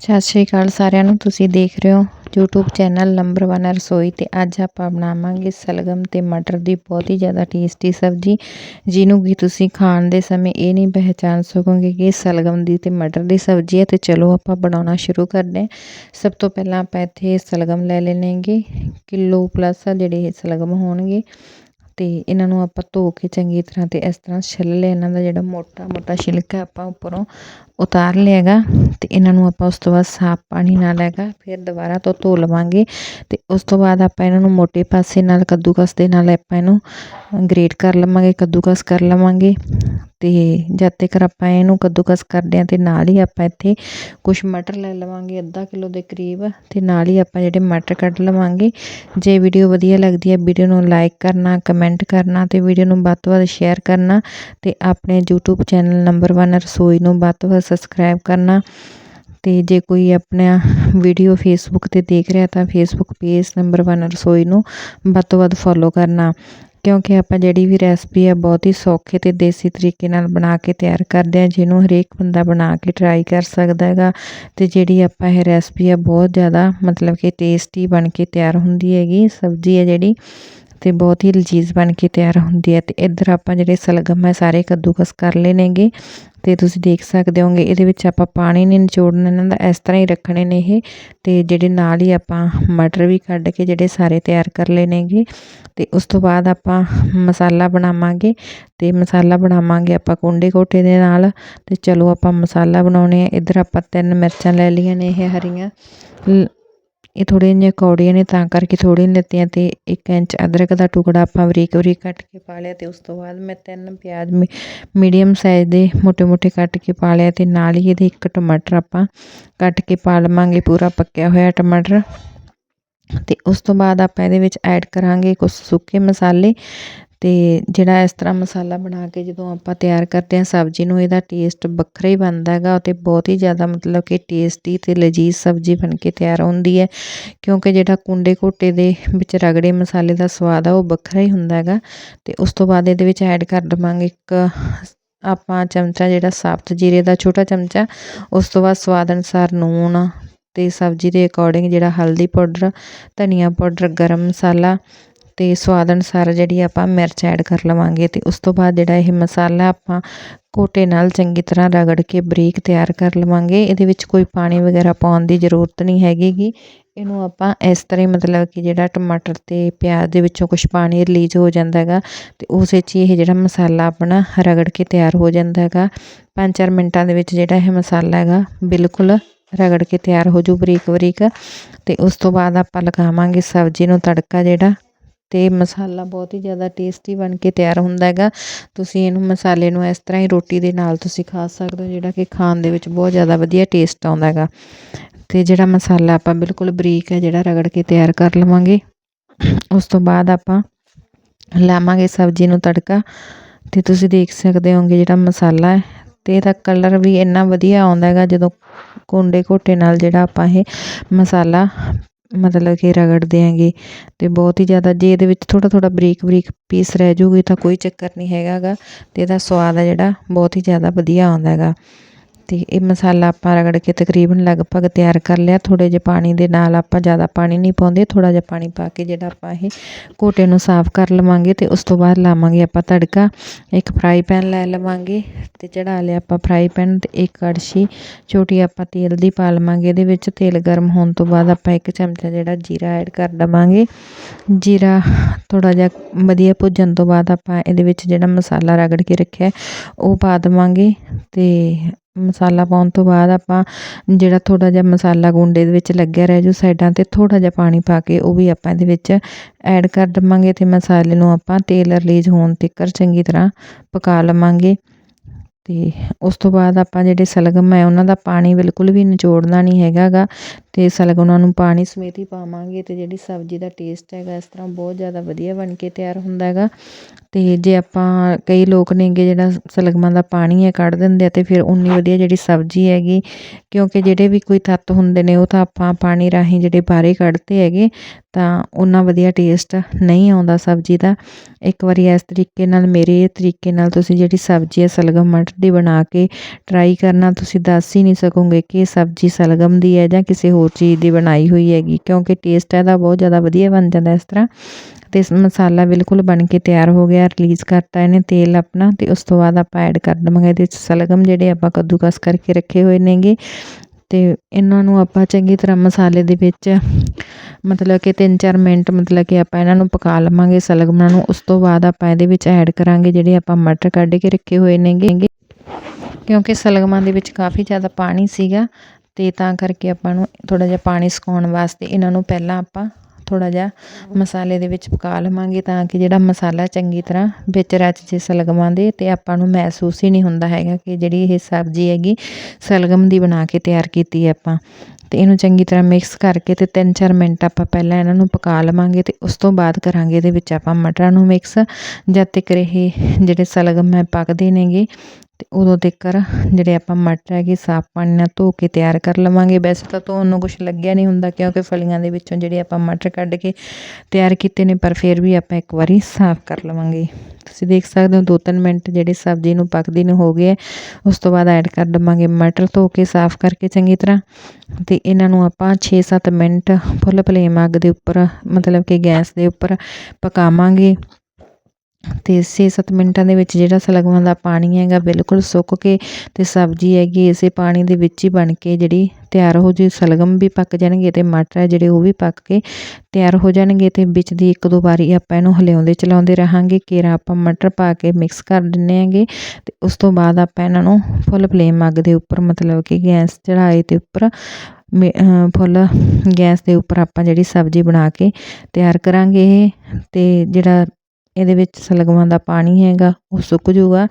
ਸਤਿ ਸ਼੍ਰੀ ਅਕਾਲ ਸਾਰਿਆਂ ਨੂੰ, ਤੁਸੀਂ ਦੇਖ ਰਹੇ ਹੋ YouTube ਚੈਨਲ ਨੰਬਰ 1 ਰਸੋਈ ਤੇ ਅੱਜ ਆਪਾਂ ਬਣਾਵਾਂਗੇ ਸਲਗਮ ਤੇ ਮਟਰ ਦੀ ਬਹੁਤ ਹੀ ਜ਼ਿਆਦਾ ਟੇਸਟੀ ਸਬਜ਼ੀ, ਜਿਹਨੂੰ ਕਿ ਤੁਸੀਂ ਖਾਣ ਦੇ ਸਮੇਂ ਇਹ ਨਹੀਂ ਪਹਿਚਾਨ ਸਕੋਗੇ ਕਿ ਇਹ ਸਲਗਮ ਦੀ ਤੇ ਮਟਰ ਦੀ ਸਬਜ਼ੀ ਹੈ ਤੇ ਚਲੋ ਆਪਾਂ ਬਣਾਉਣਾ ਸ਼ੁਰੂ ਕਰਦੇ ਹਾਂ। ਸਭ ਤੋਂ ਪਹਿਲਾਂ ਆਪਾਂ ਇੱਥੇ ਸਲਗਮ ਲੈ ਲੈਣੇਗੇ, ਕਿਲੋ ਪਲੱਸ ਜਿਹੜੇ ਇਹ ਸਲਗਮ ਹੋਣਗੇ ਤੇ ਇਹਨਾਂ ਨੂੰ ਆਪਾਂ ਧੋ ਕੇ ਚੰਗੀ ਤਰ੍ਹਾਂ ਤੇ ਇਸ ਤਰ੍ਹਾਂ ਛਿੱਲ ਲਿਆ, ਇਹਨਾਂ ਦਾ ਜਿਹੜਾ ਮੋਟਾ ਮੋਟਾ ਛਿਲਕਾ ਆਪਾਂ ਉੱਪਰੋਂ ਉਤਾਰ ਲਿਆ ਗਾ ਅਤੇ ਇਹਨਾਂ ਨੂੰ ਆਪਾਂ ਉਸ ਤੋਂ ਬਾਅਦ ਸਾਫ਼ ਪਾਣੀ ਨਾਲ ਹੈਗਾ ਫਿਰ ਦੁਬਾਰਾ ਤੋਂ ਧੋ ਲਵਾਂਗੇ ਅਤੇ ਉਸ ਤੋਂ ਬਾਅਦ ਆਪਾਂ ਇਹਨਾਂ ਨੂੰ ਮੋਟੇ ਪਾਸੇ ਨਾਲ ਕੱਦੂਕਸ ਦੇ ਨਾਲ ਆਪਾਂ ਇਹਨੂੰ ਗ੍ਰੇਟ ਕਰ ਲਵਾਂਗੇ, ਕੱਦੂਕਸ ਕਰ ਲਵਾਂਗੇ ਅਤੇ ਜਦ ਤੱਕ ਆਪਾਂ ਇਹਨੂੰ ਕੱਦੂਕਸ ਕਰਦੇ ਹਾਂ ਅਤੇ ਨਾਲ ਹੀ ਆਪਾਂ ਇੱਥੇ ਕੁਝ ਮਟਰ ਲੈ ਲਵਾਂਗੇ ਅੱਧਾ ਕਿਲੋ ਦੇ ਕਰੀਬ ਅਤੇ ਨਾਲ ਹੀ ਆਪਾਂ ਜਿਹੜੇ ਮਟਰ ਕੱਢ ਲਵਾਂਗੇ। ਜੇ ਵੀਡੀਓ ਵਧੀਆ ਲੱਗਦੀ ਹੈ, ਵੀਡੀਓ ਨੂੰ ਲਾਈਕ ਕਰਨਾ, ਕਮੈਂਟ ਕਰਨਾ ਅਤੇ ਵੀਡੀਓ ਨੂੰ ਵੱਧ ਤੋਂ ਵੱਧ ਸ਼ੇਅਰ ਕਰਨਾ ਅਤੇ ਆਪਣੇ YouTube ਚੈਨਲ ਨੰਬਰ 1 ਰਸੋਈ ਨੂੰ ਵੱਧ ਤੋਂ ਵੱਧ ਸਬਸਕ੍ਰਾਈਬ ਕਰਨਾ ਤੇ ਜੇ ਕੋਈ ਆਪਣਾ ਵੀਡੀਓ ਫੇਸਬੁੱਕ ਤੇ ਦੇਖ ਰਿਹਾ ਤਾਂ ਫੇਸਬੁੱਕ ਪੇਜ ਨੰਬਰ 1 ਰਸੋਈ ਨੂੰ ਵੱਧ ਤੋਂ ਵੱਧ ਫੋਲੋ ਕਰਨਾ, ਕਿਉਂਕਿ ਆਪਾਂ ਜਿਹੜੀ ਵੀ ਰੈਸਪੀ ਆ ਬਹੁਤ ਹੀ ਸੌਖੇ ਤੇ ਦੇਸੀ ਤਰੀਕੇ ਨਾਲ ਬਣਾ ਕੇ ਤਿਆਰ ਕਰਦੇ ਆ, ਜਿਹਨੂੰ ਹਰੇਕ ਬੰਦਾ ਬਣਾ ਕੇ ਟਰਾਈ ਕਰ ਸਕਦਾ ਹੈਗਾ ਤੇ ਜਿਹੜੀ ਆਪਾਂ ਇਹ ਰੈਸਪੀ ਆ ਬਹੁਤ ਜ਼ਿਆਦਾ ਮਤਲਬ ਕਿ ਟੇਸਟੀ ਬਣ ਕੇ ਤਿਆਰ ਹੁੰਦੀ ਹੈਗੀ, ਸਬਜ਼ੀ ਹੈ ਜਿਹੜੀ ਅਤੇ ਬਹੁਤ ਹੀ ਲਜੀਜ਼ ਬਣ ਕੇ ਤਿਆਰ ਹੁੰਦੀ ਹੈ ਅਤੇ ਇੱਧਰ ਆਪਾਂ ਜਿਹੜੇ ਸਲਗਮ ਹੈ, ਸਾਰੇ ਕੱਦੂਕਸ ਕਰ ਲਏ ਨੇਗੇ ਤੇ ਤੁਸੀਂ ਦੇਖ ਸਕਦੇ ਹੋਗੇ ਇਹਦੇ ਵਿੱਚ ਆਪਾਂ ਪਾਣੀ ਨਹੀਂ ਨਿਚੋੜਨਾ ਇਹਨਾਂ ਦਾ, ਇਸ ਤਰ੍ਹਾਂ ਹੀ ਰੱਖਣੇ ਨੇ ਇਹ ਅਤੇ ਜਿਹੜੇ ਨਾਲ ਹੀ ਆਪਾਂ ਮਟਰ ਵੀ ਕੱਢ ਕੇ ਜਿਹੜੇ ਸਾਰੇ ਤਿਆਰ ਕਰ ਲਏ ਨੇਗੇ ਅਤੇ ਉਸ ਤੋਂ ਬਾਅਦ ਆਪਾਂ ਮਸਾਲਾ ਬਣਾਵਾਂਗੇ ਅਤੇ ਮਸਾਲਾ ਬਣਾਵਾਂਗੇ ਆਪਾਂ ਕੁੰਡੇ ਕੋਟੇ ਦੇ ਨਾਲ ਅਤੇ ਚਲੋ ਆਪਾਂ ਮਸਾਲਾ ਬਣਾਉਣੇ ਆ, ਇੱਧਰ ਆਪਾਂ ਤਿੰਨ ਮਿਰਚਾਂ ਲੈ ਲਈਆਂ ਨੇ ਇਹ ਹਰੀਆਂ ਇਹ ਥੋੜ੍ਹੀਆਂ ਜਿਹੀਆਂ ਕੌੜੀਆਂ ਨੇ, ਤਾਂ ਕਰਕੇ ਥੋੜ੍ਹੀਆਂ ਲਿੱਤੀਆਂ ਅਤੇ ਇੱਕ ਇੰਚ ਅਦਰਕ ਦਾ ਟੁਕੜਾ ਆਪਾਂ ਬਰੀਕ ਬਰੀਕ ਕੱਟ ਕੇ ਪਾ ਲਿਆ ਅਤੇ ਉਸ ਤੋਂ ਬਾਅਦ ਮੈਂ ਤਿੰਨ ਪਿਆਜ਼ ਮੀ ਮੀਡੀਅਮ ਸਾਈਜ਼ ਦੇ ਮੋਟੇ ਮੋਟੇ ਕੱਟ ਕੇ ਪਾ ਲਿਆ ਅਤੇ ਨਾਲ ਹੀ ਇਹਦੇ ਇੱਕ ਟਮਾਟਰ ਆਪਾਂ ਕੱਟ ਕੇ ਪਾ ਲਵਾਂਗੇ, ਪੂਰਾ ਪੱਕਿਆ ਹੋਇਆ ਟਮਾਟਰ। ਅਤੇ ਉਸ ਤੋਂ ਬਾਅਦ ਆਪਾਂ ਇਹਦੇ ਵਿੱਚ ਐਡ ਕਰਾਂਗੇ ਕੁਝ ਸੁੱਕੇ ਮਸਾਲੇ ਅਤੇ ਜਿਹੜਾ ਇਸ ਤਰ੍ਹਾਂ ਮਸਾਲਾ ਬਣਾ ਕੇ ਜਦੋਂ ਆਪਾਂ ਤਿਆਰ ਕਰਦੇ ਹਾਂ ਸਬਜ਼ੀ ਨੂੰ, ਇਹਦਾ ਟੇਸਟ ਵੱਖਰਾ ਹੀ ਬਣਦਾ ਹੈਗਾ। ਅਤੇ ਬਹੁਤ ਹੀ ਜ਼ਿਆਦਾ ਮਤਲਬ ਕਿ ਟੇਸਟੀ ਅਤੇ ਲਜੀਜ਼ ਸਬਜ਼ੀ ਬਣ ਕੇ ਤਿਆਰ ਹੁੰਦੀ ਹੈ। ਕਿਉਂਕਿ ਜਿਹੜਾ ਕੁੰਡੇ ਘੋਟੇ ਦੇ ਵਿੱਚ ਰਗੜੇ ਮਸਾਲੇ ਦਾ ਸਵਾਦ ਆ, ਉਹ ਵੱਖਰਾ ਹੀ ਹੁੰਦਾ ਹੈਗਾ। ਅਤੇ ਉਸ ਤੋਂ ਬਾਅਦ ਇਹਦੇ ਵਿੱਚ ਐਡ ਕਰ ਦੇਵਾਂਗੇ ਇੱਕ ਆਪਾਂ ਚਮਚਾ ਜਿਹੜਾ ਸਾਬਤ ਜੀਰੇ ਦਾ ਛੋਟਾ ਚਮਚਾ, ਉਸ ਤੋਂ ਬਾਅਦ ਸਵਾਦ ਅਨੁਸਾਰ ਨੂਣ ਅਤੇ ਸਬਜ਼ੀ ਦੇ ਅਕੋਰਡਿੰਗ ਜਿਹੜਾ ਹਲਦੀ ਪਾਊਡਰ, ਧਨੀਆ ਪਾਊਡਰ, ਗਰਮ ਮਸਾਲਾ ਅਤੇ ਸਵਾਦ ਅਨੁਸਾਰ ਜਿਹੜੀ ਆਪਾਂ ਮਿਰਚ ਐਡ ਕਰ ਲਵਾਂਗੇ ਅਤੇ ਉਸ ਤੋਂ ਬਾਅਦ ਜਿਹੜਾ ਇਹ ਮਸਾਲਾ ਆਪਾਂ ਘੋਟੇ ਨਾਲ ਚੰਗੀ ਤਰ੍ਹਾਂ ਰਗੜ ਕੇ ਬਰੀਕ ਤਿਆਰ ਕਰ ਲਵਾਂਗੇ। ਇਹਦੇ ਵਿੱਚ ਕੋਈ ਪਾਣੀ ਵਗੈਰਾ ਪਾਉਣ ਦੀ ਜ਼ਰੂਰਤ ਨਹੀਂ ਹੈਗੀਗੀ। ਇਹਨੂੰ ਆਪਾਂ ਇਸ ਤਰ੍ਹਾਂ ਹੀ ਮਤਲਬ ਕਿ ਜਿਹੜਾ ਟਮਾਟਰ ਤੇ ਪਿਆਜ਼ ਦੇ ਵਿੱਚੋਂ ਕੁਝ ਪਾਣੀ ਰਿਲੀਜ਼ ਹੋ ਜਾਂਦਾ ਹੈਗਾ ਤੇ ਉਸ ਵਿੱਚ ਹੀ ਇਹ ਜਿਹੜਾ ਮਸਾਲਾ ਆਪਣਾ ਰਗੜ ਕੇ ਤਿਆਰ ਹੋ ਜਾਂਦਾ ਹੈਗਾ। 5-4 ਮਿੰਟਾਂ ਦੇ ਵਿੱਚ ਜਿਹੜਾ ਇਹ ਮਸਾਲਾ ਹੈਗਾ ਬਿਲਕੁਲ ਰਗੜ ਕੇ ਤਿਆਰ ਹੋ ਜੂ ਬਰੀਕ ਬਰੀਕ ਤੇ ਉਸ ਤੋਂ ਬਾਅਦ ਆਪਾਂ ਲਗਾਵਾਂਗੇ ਸਬਜ਼ੀ ਨੂੰ ਤੜਕਾ ਜਿਹੜਾ ਅਤੇ ਮਸਾਲਾ ਬਹੁਤ ਹੀ ਜ਼ਿਆਦਾ ਟੇਸਟੀ ਬਣ ਕੇ ਤਿਆਰ ਹੁੰਦਾ ਹੈਗਾ। ਤੁਸੀਂ ਇਹਨੂੰ ਮਸਾਲੇ ਨੂੰ ਇਸ ਤਰ੍ਹਾਂ ਹੀ ਰੋਟੀ ਦੇ ਨਾਲ ਤੁਸੀਂ ਖਾ ਸਕਦੇ ਹੋ, ਜਿਹੜਾ ਕਿ ਖਾਣ ਦੇ ਵਿੱਚ ਬਹੁਤ ਜ਼ਿਆਦਾ ਵਧੀਆ ਟੇਸਟ ਆਉਂਦਾ ਹੈਗਾ। ਅਤੇ ਜਿਹੜਾ ਮਸਾਲਾ ਆਪਾਂ ਬਿਲਕੁਲ ਬਰੀਕ ਹੈ, ਜਿਹੜਾ ਰਗੜ ਕੇ ਤਿਆਰ ਕਰ ਲਵਾਂਗੇ, ਉਸ ਤੋਂ ਬਾਅਦ ਆਪਾਂ ਲਾਵਾਂਗੇ ਸਬਜ਼ੀ ਨੂੰ ਤੜਕਾ। ਤੇ ਤੁਸੀਂ ਦੇਖ ਸਕਦੇ ਹੋਗੇ ਜਿਹੜਾ ਮਸਾਲਾ ਹੈ, ਤੇ ਇਹਦਾ ਕਲਰ ਵੀ ਇੰਨਾ ਵਧੀਆ ਆਉਂਦਾ ਹੈਗਾ, ਜਦੋਂ ਕੁੰਡੇ ਘੋਟੇ ਨਾਲ ਜਿਹੜਾ ਆਪਾਂ ਇਹ ਮਸਾਲਾ ਮਤਲਬ ਕਿ ਰਗੜਦੇ ਹੈਗੇ ਅਤੇ ਬਹੁਤ ਹੀ ਜ਼ਿਆਦਾ ਜੇ ਇਹਦੇ ਵਿੱਚ ਥੋੜ੍ਹਾ ਥੋੜ੍ਹਾ ਬਰੀਕ ਬਰੀਕ ਪੀਸ ਰਹਿ ਜੂਗੀ ਤਾਂ ਕੋਈ ਚੱਕਰ ਨਹੀਂ ਹੈਗਾ ਗਾ ਅਤੇ ਇਹਦਾ ਸਵਾਦ ਆ ਜਿਹੜਾ ਬਹੁਤ ਹੀ ਜ਼ਿਆਦਾ ਵਧੀਆ ਆਉਂਦਾ ਹੈਗਾ। ਅਤੇ ਇਹ ਮਸਾਲਾ ਆਪਾਂ ਰਗੜ ਕੇ ਤਕਰੀਬਨ ਲਗਭਗ ਤਿਆਰ ਕਰ ਲਿਆ। ਥੋੜ੍ਹੇ ਜਿਹੇ ਪਾਣੀ ਦੇ ਨਾਲ ਆਪਾਂ ਜ਼ਿਆਦਾ ਪਾਣੀ ਨਹੀਂ ਪਾਉਂਦੇ। ਥੋੜ੍ਹਾ ਜਿਹਾ ਪਾਣੀ ਪਾ ਕੇ ਜਿਹੜਾ ਆਪਾਂ ਇਹ ਘੋਟੇ ਨੂੰ ਸਾਫ਼ ਕਰ ਲਵਾਂਗੇ ਅਤੇ ਉਸ ਤੋਂ ਬਾਅਦ ਲਾਵਾਂਗੇ ਆਪਾਂ ਤੜਕਾ। ਇੱਕ ਫਰਾਈ ਪੈਨ ਲੈ ਲਵਾਂਗੇ ਅਤੇ ਚੜਾ ਲਿਆ ਆਪਾਂ ਫਰਾਈ ਪੈਨ ਅਤੇ ਇੱਕ ਕੜਛੀ। ਛੋਟੀ ਆਪਾਂ ਤੇਲ ਦੀ ਪਾ ਲਵਾਂਗੇ। ਇਹਦੇ ਵਿੱਚ ਤੇਲ ਗਰਮ ਹੋਣ ਤੋਂ ਬਾਅਦ ਆਪਾਂ ਇੱਕ ਚਮਚਾ ਜਿਹੜਾ ਜੀਰਾ ਐਡ ਕਰ ਦਵਾਂਗੇ। ਜੀਰਾ ਥੋੜਾ ਜਿਹਾ ਵਧੀਆ ਭੁੱਜਣ ਤੋਂ ਬਾਅਦ ਆਪਾਂ ਇਹਦੇ ਵਿੱਚ ਜਿਹੜਾ ਮਸਾਲਾ ਰਗੜ ਕੇ ਰੱਖਿਆ, ਉਹ ਪਾ ਦਵਾਂਗੇ ਤੇ ਮਸਾਲਾ ਪਾਉਣ ਤੋਂ ਬਾਅਦ ਆਪਾਂ ਜਿਹੜਾ ਥੋੜ੍ਹਾ ਜਿਹਾ ਮਸਾਲਾ ਗੁੰਡੇ ਦੇ ਵਿੱਚ ਲੱਗਿਆ ਰਹਿ ਜੂ ਸਾਈਡਾਂ ਤੇ ਥੋੜ੍ਹਾ ਜਿਹਾ ਪਾਣੀ ਪਾ ਕੇ ਉਹ ਵੀ ਆਪਾਂ ਇਹਦੇ ਵਿੱਚ ਐਡ ਕਰ ਦੇਵਾਂਗੇ ਅਤੇ ਮਸਾਲੇ ਨੂੰ ਆਪਾਂ ਤੇਲ ਰਿਲੀਜ਼ ਹੋਣ ਤੱਕ ਚੰਗੀ ਤਰ੍ਹਾਂ ਪਕਾ ਲਵਾਂਗੇ। ਅਤੇ ਉਸ ਤੋਂ ਬਾਅਦ ਆਪਾਂ ਜਿਹੜੇ ਸਲਗਮ ਹੈ ਉਹਨਾਂ ਦਾ ਪਾਣੀ ਬਿਲਕੁਲ ਵੀ ਨਿਚੋੜਨਾ ਨਹੀਂ ਹੈਗਾਗਾ। ਅਤੇ ਤੇ ਉਹਨਾਂ ਨੂੰ ਪਾਣੀ ਸਮੇਤ ਹੀ ਪਾਵਾਂਗੇ ਅਤੇ ਜਿਹੜੀ ਸਬਜ਼ੀ ਦਾ ਟੇਸਟ ਹੈਗਾ, ਇਸ ਤਰ੍ਹਾਂ ਬਹੁਤ ਜ਼ਿਆਦਾ ਵਧੀਆ ਬਣ ਕੇ ਤਿਆਰ ਹੁੰਦਾ ਹੈਗਾ। ਅਤੇ ਜੇ ਆਪਾਂ ਕਈ ਲੋਕ ਨੇਗੇ ਜਿਹੜਾ ਸਲਗਮਾਂ ਦਾ ਪਾਣੀ ਹੈ ਕੱਢ ਦਿੰਦੇ ਆ ਅਤੇ ਫਿਰ ਉਨੀ ਵਧੀਆ ਜਿਹੜੀ ਸਬਜ਼ੀ ਹੈਗੀ, ਕਿਉਂਕਿ ਜਿਹੜੇ ਵੀ ਕੋਈ ਤੱਤ ਹੁੰਦੇ ਨੇ ਉਹ ਤਾਂ ਆਪਾਂ ਪਾਣੀ ਰਾਹੀਂ ਜਿਹੜੇ ਬਾਹਰੇ ਕੱਢਦੇ ਹੈਗੇ, ਤਾਂ ਉਹਨਾਂ ਵਧੀਆ ਟੇਸਟ ਨਹੀਂ ਆਉਂਦਾ ਸਬਜ਼ੀ ਦਾ। ਇੱਕ ਵਾਰੀ ਇਸ ਤਰੀਕੇ ਨਾਲ, ਮੇਰੇ ਤਰੀਕੇ ਨਾਲ ਤੁਸੀਂ ਜਿਹੜੀ ਸਬਜ਼ੀ ਹੈ ਸਲਗਮ ਮਟਰ ਦੀ ਬਣਾ ਕੇ ਟਰਾਈ ਕਰਨਾ, ਤੁਸੀਂ ਦੱਸ ਹੀ ਨਹੀਂ ਸਕੋਗੇ ਕਿ ਇਹ ਸਬਜ਼ੀ ਸਲਗਮ ਦੀ ਹੈ ਜਾਂ ਕਿਸੇ ਹੋਰ ਚੀਜ਼ ਦੀ ਬਣਾਈ ਹੋਈ ਹੈਗੀ, ਕਿਉਂਕਿ ਟੇਸਟ ਇਹਦਾ ਬਹੁਤ ਜ਼ਿਆਦਾ ਵਧੀਆ ਬਣ ਜਾਂਦਾ ਇਸ ਤਰ੍ਹਾਂ। ਅਤੇ ਮਸਾਲਾ ਬਿਲਕੁਲ ਬਣ ਕੇ ਤਿਆਰ ਹੋ ਗਿਆ ਰਿਲੀਜ਼ ਕਰਤਾ ਇਹਨੇ ਤੇਲ ਆਪਣਾ ਅਤੇ ਉਸ ਤੋਂ ਬਾਅਦ ਆਪਾਂ ਐਡ ਕਰ ਦੇਵਾਂਗੇ ਇਹਦੇ ਵਿੱਚ ਸਲਗਮ ਜਿਹੜੇ ਆਪਾਂ ਕੱਦੂਕਸ ਕਰਕੇ ਰੱਖੇ ਹੋਏ ਨੇਗੇ। ਅਤੇ ਇਹਨਾਂ ਨੂੰ ਆਪਾਂ ਚੰਗੀ ਤਰ੍ਹਾਂ ਮਸਾਲੇ ਦੇ ਵਿੱਚ ਮਤਲਬ ਕਿ 3-4 ਮਿੰਟ ਮਤਲਬ ਕਿ ਆਪਾਂ ਇਹਨਾਂ ਨੂੰ ਪਕਾ ਲਵਾਂਗੇ ਸਲਗਮਾਂ ਨੂੰ, ਉਸ ਤੋਂ ਬਾਅਦ ਆਪਾਂ ਇਹਦੇ ਵਿੱਚ ਐਡ ਕਰਾਂਗੇ ਜਿਹੜੇ ਆਪਾਂ ਮਟਰ ਕੱਢ ਕੇ ਰੱਖੇ ਹੋਏ ਨੇਗੇ। ਕਿਉਂਕਿ ਸਲਗਮਾਂ ਦੇ ਵਿੱਚ ਕਾਫੀ ਜ਼ਿਆਦਾ ਪਾਣੀ ਸੀਗਾ ਅਤੇ ਤਾਂ ਕਰਕੇ ਆਪਾਂ ਨੂੰ ਥੋੜ੍ਹਾ ਜਿਹਾ ਪਾਣੀ ਸੁਕਾਉਣ ਵਾਸਤੇ ਇਹਨਾਂ ਨੂੰ ਪਹਿਲਾਂ ਆਪਾਂ ਥੋੜ੍ਹਾ ਜਿਹਾ ਮਸਾਲੇ ਦੇ ਵਿੱਚ ਪਕਾ ਲਵਾਂਗੇ ਤਾਂ ਕਿ ਜਿਹੜਾ ਮਸਾਲਾ ਚੰਗੀ ਤਰ੍ਹਾਂ ਵਿੱਚ ਰਚ ਜੇ ਸਲਗਮਾਂ ਦੇ ਅਤੇ ਆਪਾਂ ਨੂੰ ਮਹਿਸੂਸ ਹੀ ਨਹੀਂ ਹੁੰਦਾ ਹੈਗਾ ਕਿ ਜਿਹੜੀ ਇਹ ਸਬਜ਼ੀ ਹੈਗੀ ਸਲਗਮ ਦੀ ਬਣਾ ਕੇ ਤਿਆਰ ਕੀਤੀ ਹੈ ਆਪਾਂ। ਅਤੇ ਇਹਨੂੰ ਚੰਗੀ ਤਰ੍ਹਾਂ ਮਿਕਸ ਕਰਕੇ ਅਤੇ ਤਿੰਨ ਚਾਰ ਮਿੰਟ ਆਪਾਂ ਪਹਿਲਾਂ ਇਹਨਾਂ ਨੂੰ ਪਕਾ ਲਵਾਂਗੇ ਅਤੇ ਉਸ ਤੋਂ ਬਾਅਦ ਕਰਾਂਗੇ ਇਹਦੇ ਵਿੱਚ ਆਪਾਂ ਮਟਰਾਂ ਨੂੰ ਮਿਕਸ। ਜਦ ਤੱਕ ਇਹ ਜਿਹੜੇ ਸਲਗਮ ਹੈ ਪੱਕਦੇ ਨੇਗੇ ਅਤੇ ਉਦੋਂ ਤੱਕ ਜਿਹੜੇ ਆਪਾਂ ਮਟਰ ਹੈਗੇ ਸਾਫ਼ ਪਾਣੀ ਨਾਲ ਧੋ ਕੇ ਤਿਆਰ ਕਰ ਲਵਾਂਗੇ। ਵੈਸੇ ਤਾਂ ਧੋਣ ਨੂੰ ਕੁਛ ਲੱਗਿਆ ਨਹੀਂ ਹੁੰਦਾ, ਕਿਉਂਕਿ ਫਲੀਆਂ ਦੇ ਵਿੱਚੋਂ ਜਿਹੜੇ ਆਪਾਂ ਮਟਰ ਕੱਢ ਕੇ ਤਿਆਰ ਕੀਤੇ ਨੇ, ਪਰ ਫਿਰ ਵੀ ਆਪਾਂ ਇੱਕ ਵਾਰੀ ਸਾਫ਼ ਕਰ ਲਵਾਂਗੇ। ਤੁਸੀਂ ਦੇਖ ਸਕਦੇ ਹੋ 2-3 ਮਿੰਟ ਜਿਹੜੇ ਸਬਜ਼ੀ ਨੂੰ ਪੱਕਦੀ ਨੂੰ ਹੋ ਗਏ ਉਸ ਤੋਂ ਬਾਅਦ ਐਡ ਕਰ ਦਵਾਂਗੇ ਮਟਰ ਧੋ ਕੇ ਸਾਫ਼ ਕਰਕੇ ਚੰਗੀ ਤਰ੍ਹਾਂ। ਤੇ ਇਹਨਾਂ ਨੂੰ ਆਪਾਂ 6-7 ਮਿੰਟ ਫੁੱਲ ਫਲੇਮ ਅੱਗ ਦੇ ਉੱਪਰ, ਮਤਲਬ ਕਿ ਗੈਸ ਦੇ ਉੱਪਰ ਪਕਾਵਾਂਗੇ। ਅਤੇ ਛੇ ਸੱਤ ਮਿੰਟਾਂ ਦੇ ਵਿੱਚ ਜਿਹੜਾ ਸਲਗਮਾਂ ਦਾ ਪਾਣੀ ਹੈਗਾ ਬਿਲਕੁਲ ਸੁੱਕ ਕੇ ਅਤੇ ਸਬਜ਼ੀ ਹੈਗੀ ਇਸੇ ਪਾਣੀ ਦੇ ਵਿੱਚ ਹੀ ਬਣ ਕੇ ਜਿਹੜੀ ਤਿਆਰ ਹੋ ਜੇ, ਸਲਗਮ ਵੀ ਪੱਕ ਜਾਣਗੇ ਅਤੇ ਮਟਰ ਹੈ ਜਿਹੜੇ ਉਹ ਵੀ ਪੱਕ ਕੇ ਤਿਆਰ ਹੋ ਜਾਣਗੇ ਅਤੇ ਵਿੱਚ ਦੀ ਇੱਕ ਦੋ ਵਾਰੀ ਆਪਾਂ ਇਹਨੂੰ ਹਿਲਾਉਂਦੇ ਚਲਾਉਂਦੇ ਰਹਾਂਗੇ ਕੇਰਾ ਆਪਾਂ ਮਟਰ ਪਾ ਕੇ ਮਿਕਸ ਕਰ ਦਿੰਦੇ ਹੈਗੇ ਅਤੇ ਉਸ ਤੋਂ ਬਾਅਦ ਆਪਾਂ ਇਹਨਾਂ ਨੂੰ ਫੁੱਲ ਫਲੇਮ ਅੱਗ ਦੇ ਉੱਪਰ ਮਤਲਬ ਕਿ ਗੈਸ ਚੜਾਏ ਤੇ ਉੱਪਰ ਫੁੱਲ ਗੈਸ ਦੇ ਉੱਪਰ ਆਪਾਂ ਜਿਹੜੀ ਸਬਜ਼ੀ ਬਣਾ ਕੇ ਤਿਆਰ ਕਰਾਂਗੇ ਇਹ ਅਤੇ ਜਿਹੜਾ ਇਹਦੇ ਵਿੱਚ ਸਲਗਮਾਂ ਦਾ ਪਾਣੀ ਹੈਗਾ, ਉਹ ਸੁੱਕ ਜੂਗਾ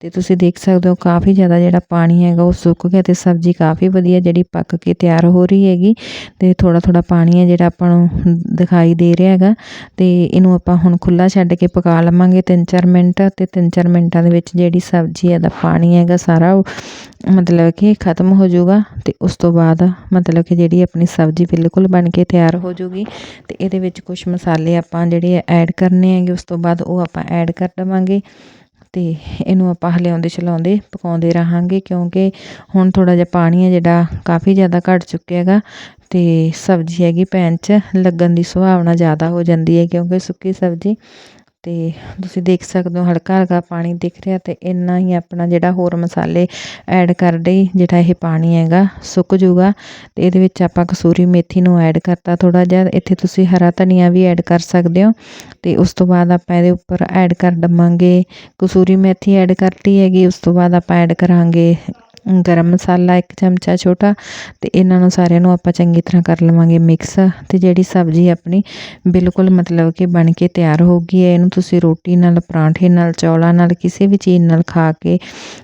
ਤੇ ਤੁਸੀਂ ਦੇਖ ਸਕਦੇ ਹੋ ਕਾਫੀ ਜ਼ਿਆਦਾ ਜਿਹੜਾ ਪਾਣੀ ਹੈਗਾ ਉਹ ਸੁੱਕ ਗਿਆ ਤੇ ਸਬਜ਼ੀ ਕਾਫੀ ਵਧੀਆ ਜਿਹੜੀ ਪੱਕ ਕੇ ਤਿਆਰ ਹੋ ਰਹੀ ਹੈਗੀ ਤੇ ਥੋੜਾ ਥੋੜਾ ਪਾਣੀ ਹੈ ਜਿਹੜਾ ਆਪਾਂ ਨੂੰ ਦਿਖਾਈ ਦੇ ਰਿਹਾ ਹੈਗਾ ਤੇ ਇਹਨੂੰ ਆਪਾਂ ਹੁਣ ਖੁੱਲਾ ਛੱਡ ਕੇ ਪਕਾ ਲਵਾਂਗੇ 3-4 ਮਿੰਟ ਤੇ 3-4 ਮਿੰਟਾਂ ਦੇ ਵਿੱਚ ਜਿਹੜੀ ਸਬਜ਼ੀ ਹੈ ਦਾ ਪਾਣੀ ਹੈਗਾ ਸਾਰਾ ਮਤਲਬ ਕਿ ਖਤਮ ਹੋ ਜਾਊਗਾ ਤੇ ਉਸ ਤੋਂ ਬਾਅਦ ਮਤਲਬ ਕਿ ਜਿਹੜੀ ਆਪਣੀ ਸਬਜ਼ੀ ਬਿਲਕੁਲ ਬਣ ਕੇ ਤਿਆਰ ਹੋ ਜਾਊਗੀ ਅਤੇ ਇਹਦੇ ਵਿੱਚ ਕੁਛ ਮਸਾਲੇ ਆਪਾਂ ਜਿਹੜੇ ਐਡ ਕਰਨੇ ਹੈਗੇ, ਉਸ ਤੋਂ ਬਾਅਦ ਉਹ ਆਪਾਂ ਐਡ ਕਰ ਦੇਵਾਂਗੇ ਅਤੇ ਇਹਨੂੰ ਆਪਾਂ ਹਲਿਆਉਂਦੇ ਚਲਾਉਂਦੇ ਪਕਾਉਂਦੇ ਰਹਾਂਗੇ ਕਿਉਂਕਿ ਹੁਣ ਥੋੜ੍ਹਾ ਜਿਹਾ ਪਾਣੀ ਹੈ ਜਿਹੜਾ ਕਾਫੀ ਜ਼ਿਆਦਾ ਘਟ ਚੁੱਕਿਆ ਹੈਗਾ ਅਤੇ ਸਬਜ਼ੀ ਹੈਗੀ ਪੈਨ 'ਚ ਲੱਗਣ ਦੀ ਸੁਭਾਵਨਾ ਜ਼ਿਆਦਾ ਹੋ ਜਾਂਦੀ ਹੈ ਕਿਉਂਕਿ ਸੁੱਕੀ ਸਬਜ਼ੀ ਅਤੇ ਤੁਸੀਂ ਦੇਖ ਸਕਦੇ ਹੋ ਹਲਕਾ ਹਲਕਾ ਪਾਣੀ ਦਿਖ ਰਿਹਾ ਅਤੇ ਇੰਨਾ ਹੀ ਆਪਣਾ ਜਿਹੜਾ ਹੋਰ ਮਸਾਲੇ ਐਡ ਕਰਦੇ ਜਿਹੜਾ ਇਹ ਪਾਣੀ ਹੈਗਾ, ਸੁੱਕ ਜੂਗਾ ਅਤੇ ਇਹਦੇ ਵਿੱਚ ਆਪਾਂ ਕਸੂਰੀ ਮੇਥੀ ਨੂੰ ਐਡ ਕਰਤਾ ਥੋੜ੍ਹਾ ਜਿਹਾ, ਇੱਥੇ ਤੁਸੀਂ ਹਰਾ ਧਨੀਆ ਵੀ ਐਡ ਕਰ ਸਕਦੇ ਹੋ। ਅਤੇ ਉਸ ਤੋਂ ਬਾਅਦ ਆਪਾਂ ਇਹਦੇ ਉੱਪਰ ਐਡ ਕਰ ਦਵਾਂਗੇ। ਕਸੂਰੀ ਮੇਥੀ ਐਡ ਕਰਤੀ ਹੈਗੀ, ਉਸ ਤੋਂ ਬਾਅਦ ਆਪਾਂ ਐਡ ਕਰਾਂਗੇ ਗਰਮ ਮਸਾਲਾ ਇੱਕ ਚਮਚਾ ਛੋਟਾ ਅਤੇ ਇਹਨਾਂ ਨੂੰ ਸਾਰਿਆਂ ਨੂੰ ਆਪਾਂ ਚੰਗੀ ਤਰ੍ਹਾਂ ਕਰ ਲਵਾਂਗੇ ਮਿਕਸ ਅਤੇ ਜਿਹੜੀ ਸਬਜ਼ੀ ਆਪਣੀ ਬਿਲਕੁਲ ਮਤਲਬ ਕਿ ਬਣ ਕੇ ਤਿਆਰ ਹੋ ਗਈ ਹੈ, ਇਹਨੂੰ ਤੁਸੀਂ ਰੋਟੀ ਨਾਲ, ਪਰਾਂਠੇ ਨਾਲ, ਚੌਲਾਂ ਨਾਲ, ਕਿਸੇ ਵੀ ਚੀਜ਼ ਨਾਲ ਖਾ ਕੇ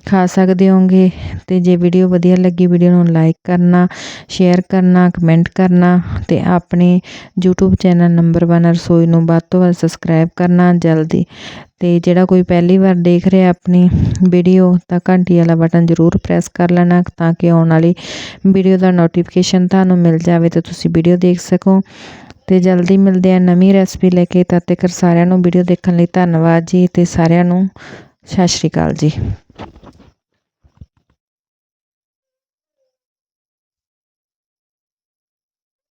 ਖਾ ਸਕਦੇ ਹੋਗੇ ਤੇ ਜੇ ਵੀਡੀਓ ਵਧੀਆ ਲੱਗੀ ਵੀਡੀਓ ਨੂੰ ਲਾਈਕ ਕਰਨਾ ਸ਼ੇਅਰ ਕਰਨਾ ਕਮੈਂਟ ਕਰਨਾ ਤੇ ਆਪਣੇ YouTube ਚੈਨਲ ਨੰਬਰ 1 ਰਸੋਈ ਨੂੰ ਵੱਧ ਤੋਂ ਵੱਧ ਸਬਸਕ੍ਰਾਈਬ ਕਰਨਾ ਜਲਦੀ। ਅਤੇ ਜਿਹੜਾ ਕੋਈ ਪਹਿਲੀ ਵਾਰ ਦੇਖ ਰਿਹਾ ਆਪਣੀ ਵੀਡੀਓ ਤਾਂ ਘੰਟੀ ਵਾਲਾ ਬਟਨ ਜ਼ਰੂਰ ਪ੍ਰੈਸ ਕਰ ਲੈਣਾ ਤਾਂ ਕਿ ਆਉਣ ਵਾਲੀ ਵੀਡੀਓ ਦਾ ਨੋਟੀਫਿਕੇਸ਼ਨ ਤੁਹਾਨੂੰ ਮਿਲ ਜਾਵੇ ਤੇ ਤੁਸੀਂ ਵੀਡੀਓ ਦੇਖ ਸਕੋ। ਅਤੇ ਜਲਦੀ ਮਿਲਦੇ ਆ ਨਵੀਂ ਰੈਸਪੀ ਲੈ ਕੇ, ਤਦ ਤੱਕ ਸਾਰਿਆਂ ਨੂੰ ਵੀਡੀਓ ਦੇਖਣ ਲਈ ਧੰਨਵਾਦ ਜੀ ਅਤੇ ਸਾਰਿਆਂ ਨੂੰ ਸਤਿ ਸ਼੍ਰੀ ਅਕਾਲ ਜੀ।